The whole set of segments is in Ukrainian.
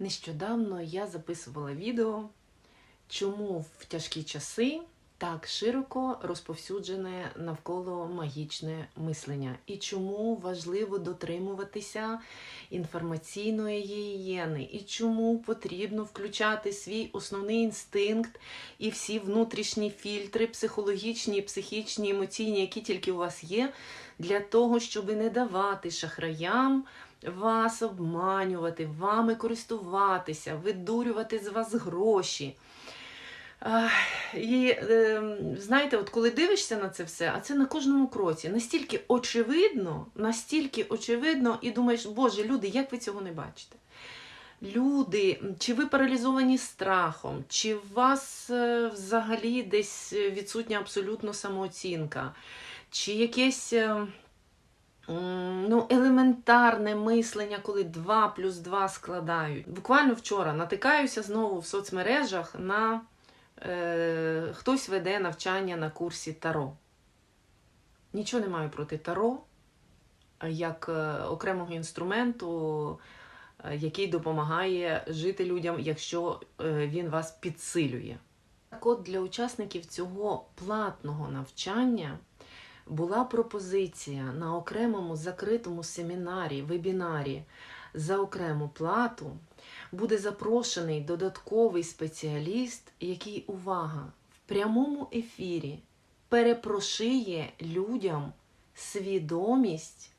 Нещодавно я записувала відео, чому в тяжкі часи так широко розповсюджене навколо магічне мислення, і чому важливо дотримуватися інформаційної гігієни, і чому потрібно включати свій основний інстинкт і всі внутрішні фільтри, психологічні, психічні, емоційні, які тільки у вас є, для того, щоб не давати шахраям вас обманювати, вами користуватися, видурювати з вас гроші. І е, знаєте, от коли дивишся на це все, а це на кожному кроці, настільки очевидно, настільки очевидно, і думаєш, Боже, люди, як ви цього не бачите? Люди, чи ви паралізовані страхом, чи у вас е, взагалі десь відсутня абсолютно самооцінка, чи якесь. Ну, елементарне мислення, коли 2 плюс 2 складають. Буквально вчора натикаюся знову в соцмережах на е, хтось веде навчання на курсі Таро. Нічого не маю проти Таро як е, окремого інструменту, е, який допомагає жити людям, якщо е, він вас підсилює. Так от для учасників цього платного навчання була пропозиція на окремому закритому семінарі, вебінарі за окрему плату буде запрошений додатковий спеціаліст, який, увага, в прямому ефірі перепрошиє людям свідомість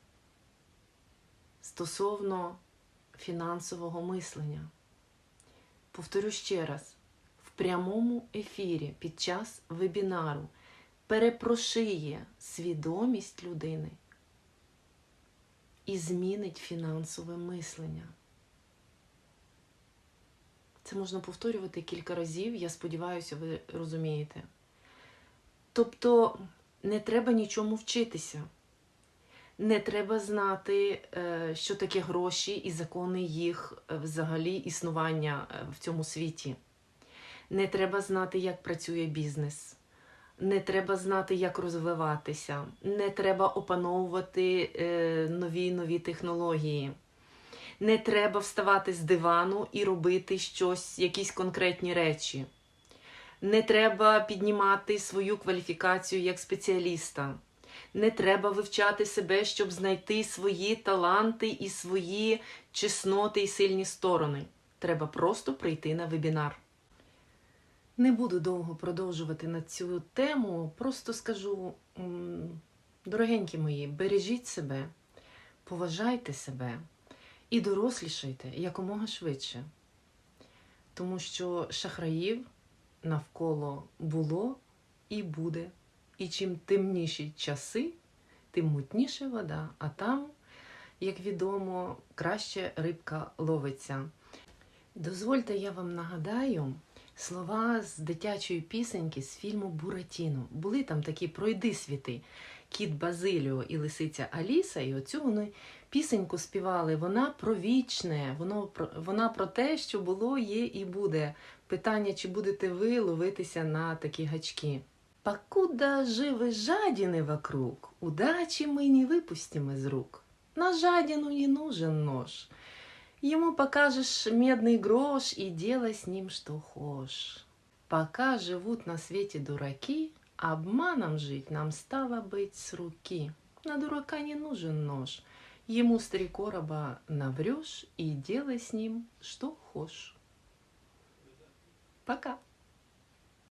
стосовно фінансового мислення. Повторю ще раз: в прямому ефірі під час вебінару перепрошиє свідомість людини і змінить фінансове мислення. Це можна повторювати кілька разів, я сподіваюся, ви розумієте. Тобто не треба нічому вчитися. Не треба знати, е, що таке гроші і закони їх е, взагалі існування е, в цьому світі. Не треба знати, як працює бізнес. Не треба знати, як розвиватися. Не треба опановувати е, нові нові технології. Не треба вставати з дивану і робити щось, якісь конкретні речі. Не треба піднімати свою кваліфікацію як спеціаліста. Не треба вивчати себе, щоб знайти свої таланти і свої чесноти і сильні сторони. Треба просто прийти на вебінар. Не буду довго продовжувати на цю тему, просто скажу, дорогенькі мої, бережіть себе, поважайте себе і дорослішайте якомога швидше. Тому що шахраїв навколо було і буде. І чим темніші часи, тим мутніше вода, а там, як відомо, краще рибка ловиться. Дозвольте, я вам нагадаю слова з дитячої пісеньки з фільму Буратіно. Були там такі пройди світи. Кіт Базиліо і лисиця Аліса, і оцю вони пісеньку співали. Вона про вічне, воно про вона про те, що було, є і буде. Питання, чи будете ви ловитися на такі гачки. Покуда живы жадины вокруг, удачи мы не выпустим из рук. На жадину не нужен нож. Ему покажешь медный грош и делай с ним что хошь. Пока живут на свете дураки, обманом жить нам стало быть с руки. На дурака не нужен нож. Ему с три короба наврешь и делай с ним что хошь. Пока.